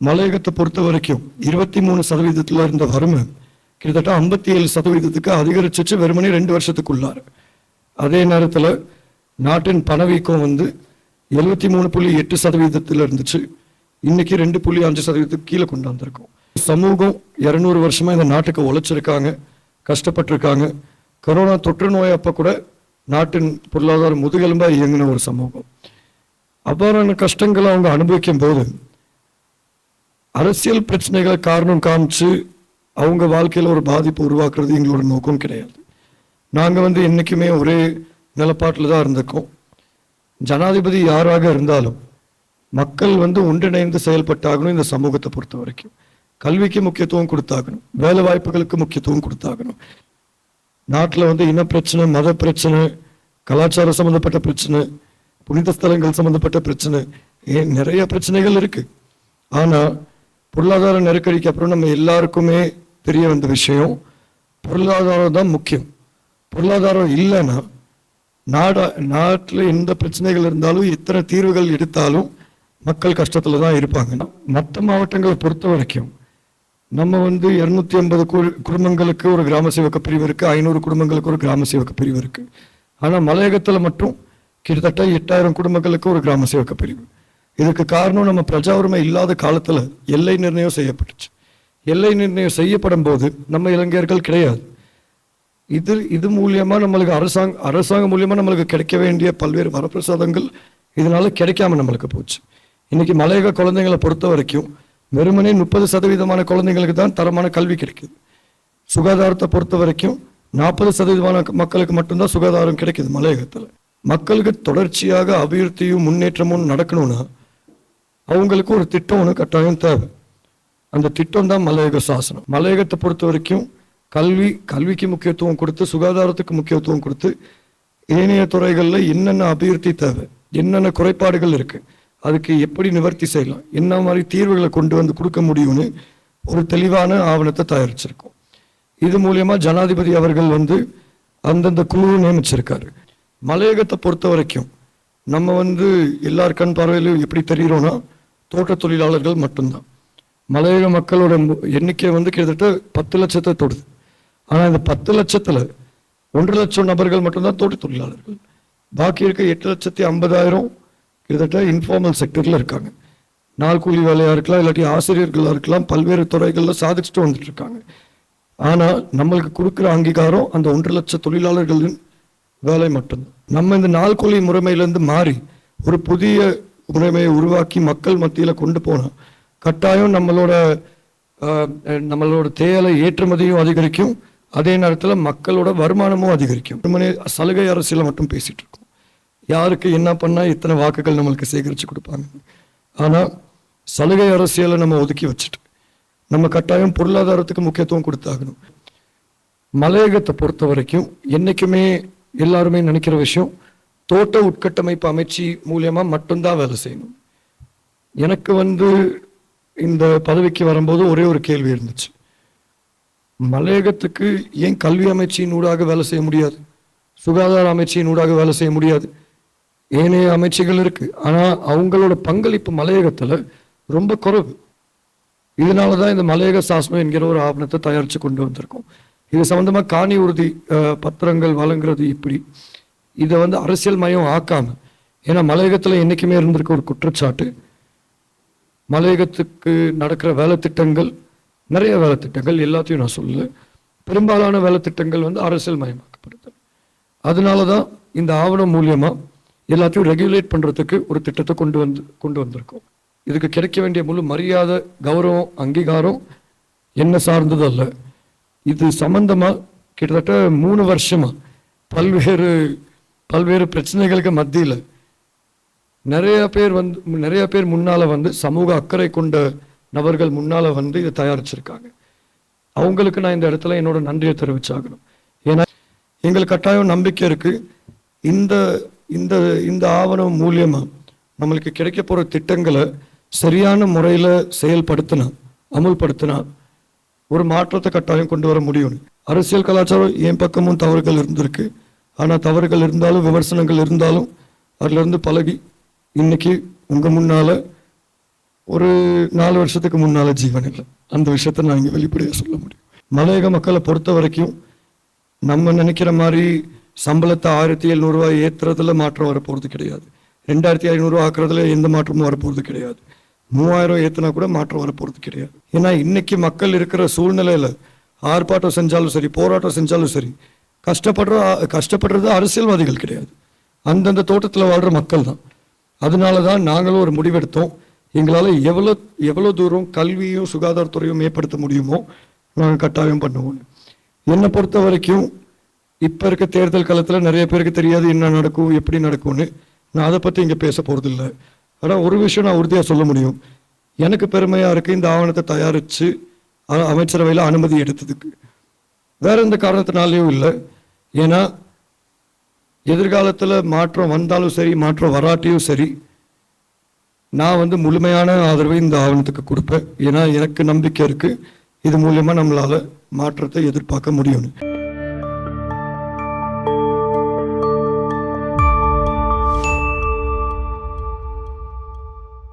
மலையகத்தை பொறுத்த வரைக்கும் இருபத்தி மூணு சதவீதத்தில் இருந்த வறுமை கிட்டத்தட்ட ஐம்பத்தி ஏழு சதவீதத்துக்கு அதிகரிச்சிச்சு வெறுமனே ரெண்டு வருஷத்துக்குள்ளார். அதே நேரத்தில் நாட்டின் பணவீக்கம் வந்து எழுபத்தி மூணு புள்ளி எட்டு சதவீதத்தில் இருந்துச்சு. இன்னைக்கு ரெண்டு புள்ளி அஞ்சு சதவீதத்துக்கு கீழே கொண்டு வந்திருக்கோம். சமூகம் இரநூறு வருஷமா இந்த நாட்டுக்கு உழைச்சிருக்காங்க கஷ்டப்பட்டிருக்காங்க. கொரோனா தொற்று நோய் அப்போ கூட நாட்டின் பொருளாதாரம் முதுகெலும்பா இயங்கின ஒரு சமூகம். அவ்வாறான கஷ்டங்களை அவங்க அனுபவிக்கும் போது அரசியல் பிரச்சனைகளை காரணம் காமிச்சு அவங்க வாழ்க்கையில் ஒரு பாதிப்பு உருவாக்குறது எங்களோட நோக்கம் கிடையாது. நாங்கள் வந்து என்றைக்குமே ஒரே நிலப்பாட்டில் தான் இருந்திருக்கோம். ஜனாதிபதி யாராக இருந்தாலும் மக்கள் வந்து ஒன்றிணைந்து செயல்பட்டாகணும் இந்த சமூகத்தை பொறுத்த வரைக்கும். கல்விக்கு முக்கியத்துவம் கொடுத்தாகணும். வேலை வாய்ப்புகளுக்கு முக்கியத்துவம் கொடுத்தாகணும். நாட்டில் வந்து இன பிரச்சனை மத பிரச்சனை கலாச்சாரம் சம்மந்தப்பட்ட பிரச்சனை புனித ஸ்தலங்கள் சம்மந்தப்பட்ட பிரச்சனை ஏன் நிறைய பிரச்சனைகள் இருக்குது ஆனால் பொருளாதார நெருக்கடிக்கு அப்புறம் நம்ம எல்லாருக்குமே தெரிய வந்த விஷயம் பொருளாதாரம் தான் முக்கியம். பொருளாதாரம் இல்லைன்னா நாட நாட்டில் எந்த பிரச்சனைகள் இருந்தாலும் எத்தனை தீர்வுகள் எடுத்தாலும் மக்கள் கஷ்டத்தில் தான் இருப்பாங்க. மற்ற மாவட்டங்களை பொறுத்த வரைக்கும் நம்ம வந்து இரநூத்தி ஐம்பது குடும்பங்களுக்கு ஒரு கிராம சேவக பிரிவு இருக்குது ஐநூறு குடும்பங்களுக்கு ஒரு கிராம சேவக பிரிவு இருக்குது ஆனால் மலையகத்தில் மட்டும் கிட்டத்தட்ட எட்டாயிரம் குடும்பங்களுக்கு ஒரு கிராம சேவக பிரிவு. இதுக்கு காரணம் நம்ம பிரஜா உரிமை இல்லாத காலத்தில் எல்லை நிர்ணயம் செய்யப்பட்டுச்சு. எல்லை நிர்ணயம் செய்யப்படும் போது நம்ம இளைஞர்கள் கிடையாது. இது இது மூலியமாக நம்மளுக்கு அரசாங்க அரசாங்கம் மூலியமாக நம்மளுக்கு கிடைக்க வேண்டிய பல்வேறு வரப்பிரசாதங்கள் இதனால் கிடைக்காம நம்மளுக்கு போச்சு. இன்றைக்கி மலையக குழந்தைங்களை பொறுத்த வரைக்கும் வெறுமனே முப்பது சதவீதமான குழந்தைங்களுக்கு தான் தரமான கல்வி கிடைக்குது. சுகாதாரத்தை பொறுத்த வரைக்கும் நாற்பது சதவீதமான மக்களுக்கு மட்டும்தான் சுகாதாரம் கிடைக்குது மலையகத்தில். மக்களுக்கு தொடர்ச்சியாக அபிவிருத்தியும் முன்னேற்றமும் நடக்கணும்னா அவங்களுக்கு ஒரு திட்டம் ஒன்று கட்டாயம் தேவை. அந்த திட்டம் தான் மலையக சாசனம். மலையகத்தை பொறுத்த வரைக்கும் கல்வி கல்விக்கு முக்கியத்துவம் கொடுத்து சுகாதாரத்துக்கு முக்கியத்துவம் கொடுத்து ஏனைய துறைகளில் என்னென்ன அபிவிருத்தி தேவை என்னென்ன குறைபாடுகள் இருக்குது அதுக்கு எப்படி நிவர்த்தி செய்யலாம் என்ன மாதிரி தீர்வுகளை கொண்டு வந்து கொடுக்க முடியும்னு ஒரு தெளிவான ஆவணத்தை தயாரிச்சிருக்கோம். இது மூலயமா ஜனாதிபதி அவர்கள் வந்து அந்தந்த குழுவை நியமிச்சிருக்காரு. மலையகத்தை பொறுத்த வரைக்கும் நம்ம வந்து எல்லார் கண் பார்வையிலும் எப்படி தெரிகிறோன்னா தோட்ட தொழிலாளர்கள் மட்டும்தான். மலையக மக்களோட மு- எண்ணிக்கை வந்து கிட்டத்தட்ட பத்து லட்சத்தை தொடுது. ஆனால் இந்த பத்து லட்சத்தில் ஒன்று லட்சம் நபர்கள் மட்டும்தான் தோட்ட தொழிலாளர்கள் பாக்கி இருக்க எட்டு லட்சத்தி ஐம்பதாயிரம் கிட்டத்தட்ட இன்ஃபார்மல் செக்டரில் இருக்காங்க. நாள் கூலி வேலையாக இருக்கலாம் இல்லாட்டி ஆசிரியர்களாக இருக்கலாம் பல்வேறு துறைகளில் சாதிச்சுட்டு வந்துட்டு இருக்காங்க. ஆனால் நம்மளுக்கு கொடுக்குற அங்கீகாரம் அந்த ஒன்றரை லட்சம் தொழிலாளர்களின் வேலை மட்டும்தான். நம்ம இந்த நாள் கூலி முறைமையிலேருந்து மாறி ஒரு புதிய முறைமையை உருவாக்கி மக்கள் மத்தியில் கொண்டு போனா கட்டாயம் நம்மளோட நம்மளோட தேலை ஏற்றுமதியும் அதிகரிக்கும். அதே நேரத்தில் மக்களோட வருமானமும் அதிகரிக்கும். வெறுமனே சலுகை அரசியலை மட்டும் பேசிகிட்டு இருக்கோம். யாருக்கு என்ன பண்ணால் இத்தனை வாக்குகள் நம்மளுக்கு சேகரித்து கொடுப்பாங்க? ஆனால் சலுகை அரசியலை நம்ம ஒதுக்கி வச்சுட்டு நம்ம கட்டாயம் பொருளாதாரத்துக்கு முக்கியத்துவம் கொடுத்தாகணும். மலையகத்தை பொறுத்த வரைக்கும் என்றைக்குமே எல்லாருமே நினைக்கிற விஷயம் தோட்ட உட்கட்டமைப்பு அமைச்சு மூலியமாக மட்டும்தான் வேலை செய்யணும். எனக்கு வந்து இந்த பதவிக்கு வரும்போது ஒரே ஒரு கேள்வி இருந்துச்சு. மலையகத்துக்கு ஏன் கல்வி அமைச்சியின் ஊடாக வேலை செய்ய முடியாது? சுகாதார அமைச்சியின் ஊடாக வேலை செய்ய முடியாது? ஏனைய அமைச்சுகள் இருக்குது ஆனால் அவங்களோட பங்களிப்பு மலையகத்தில் ரொம்ப குறைவு. இதனால தான் இந்த மலையக சாசனம் என்கிற ஒரு ஆவணத்தை தயாரித்து கொண்டு வந்திருக்கோம். இது சம்மந்தமாக காணி உறுதி பத்திரங்கள் வழங்குறது இப்படி. இதை வந்து அரசியல் மயம் ஆக்காமல் ஏன்னா மலையகத்தில் என்னைக்குமே இருந்திருக்க ஒரு குற்றச்சாட்டு. மலையகத்துக்கு நடக்கிற வேலை திட்டங்கள் நிறைய வேலை திட்டங்கள் எல்லாத்தையும் நான் சொல்லல. பெரும்பாலான வேலை திட்டங்கள் வந்து அரசியல் மயமாக்கப்படுது. அதனால தான் இந்த ஆவணம் மூலியமாக எல்லாத்தையும் ரெகுலேட் பண்ணுறதுக்கு ஒரு திட்டத்தை கொண்டு வந்து கொண்டு வந்திருக்கோம். இதுக்கு கிடைக்க வேண்டிய முழு மரியாதை கௌரவம் அங்கீகாரம் என்ன சார்ந்தது அல்ல. இது சம்மந்தமாக கிட்டத்தட்ட மூணு வருஷமாக பல்வேறு பல்வேறு பிரச்சனைகளுக்கு மத்தியில் நிறைய பேர் வந்து நிறைய பேர் முன்னால் வந்து சமூக அக்கறை கொண்ட நபர்கள் முன்னால் வந்து இதை தயாரிச்சிருக்காங்க. அவங்களுக்கு நான் இந்த இடத்துல என்னோட நன்றியை தெரிவிச்சாகணும். ஏன்னா எங்களுக்கு கட்டாயம் நம்பிக்கை இருக்குது இந்த இந்த இந்த ஆவணம் மூலியமாக நம்மளுக்கு கிடைக்க போகிற திட்டங்களை சரியான முறையில் செயல்படுத்தினா அமுல்படுத்தினா ஒரு மாற்றத்தை கட்டாயம் கொண்டு வர முடியும். அரசியல் கலாச்சாரம் என் பக்கமும் தவறுகள் இருந்திருக்கு. ஆனால் தவறுகள் இருந்தாலும் விமர்சனங்கள் இருந்தாலும் அதிலிருந்து பழகி இன்னைக்கு உங்கள் முன்னால் ஒரு நாலு வருஷத்துக்கு முன்னால் ஜீவன் இல்லை. அந்த விஷயத்த நான் இங்கே வெளிப்படையாக சொல்ல முடியும். மலையக மக்களை பொறுத்த வரைக்கும் நம்ம நினைக்கிற மாதிரி சம்பளத்தை ஆயிரத்தி எழுநூறுவா ஏற்றுறதுல மாற்றம் வரப்போகிறது கிடையாது. ரெண்டாயிரத்தி ஐநூறுரூவா ஆக்குறதுல எந்த மாற்றமும் வரப்போகிறது கிடையாது. மூவாயிரம் ஏற்றுனா கூட மாற்றம் வரப்போகிறது கிடையாது. ஏன்னா இன்னைக்கு மக்கள் இருக்கிற சூழ்நிலையில் ஆர்ப்பாட்டம் செஞ்சாலும் சரி போராட்டம் செஞ்சாலும் சரி கஷ்டப்படுற கஷ்டப்படுறது அரசியல்வாதிகள் கிடையாது. அந்தந்த தோட்டத்தில் வாழ்கிற மக்கள் தான் அதனால தான் நாங்களும் ஒரு முடிவெடுத்தோம். எங்களால் எவ்வளோ எவ்வளோ தூரம் கல்வியும் சுகாதாரத்துறையும் மேம்படுத்த முடியுமோ நாங்கள் கட்டாயம் பண்ணுவோம். என்னை பொறுத்த வரைக்கும் இப்போ இருக்க தேர்தல் காலத்தில் நிறைய பேருக்கு தெரியாது என்ன நடக்கும் எப்படி நடக்கும்னு. நான் அதை பற்றி இங்கே பேச போகிறதில்ல ஆனால் ஒரு விஷயம் நான் உறுதியாக சொல்ல முடியும். எனக்கு பெருமையாக இருக்குது இந்த ஆவணத்தை தயாரித்து அமைச்சரவையில் அனுமதி எடுத்ததுக்கு. வேற எந்த காரணத்தினாலேயும் இல்லை. ஏன்னா எதிர்காலத்தில் மாற்றம் வந்தாலும் சரி மாற்றம் வராட்டியும் சரி நான் வந்து முழுமையான ஆதரவை இந்த ஆவணத்துக்கு கொடுப்பேன். ஏன்னா எனக்கு நம்பிக்கை இருக்குது இது மூலயமா நம்மளால் மாற்றத்தை எதிர்பார்க்க முடியும்னு.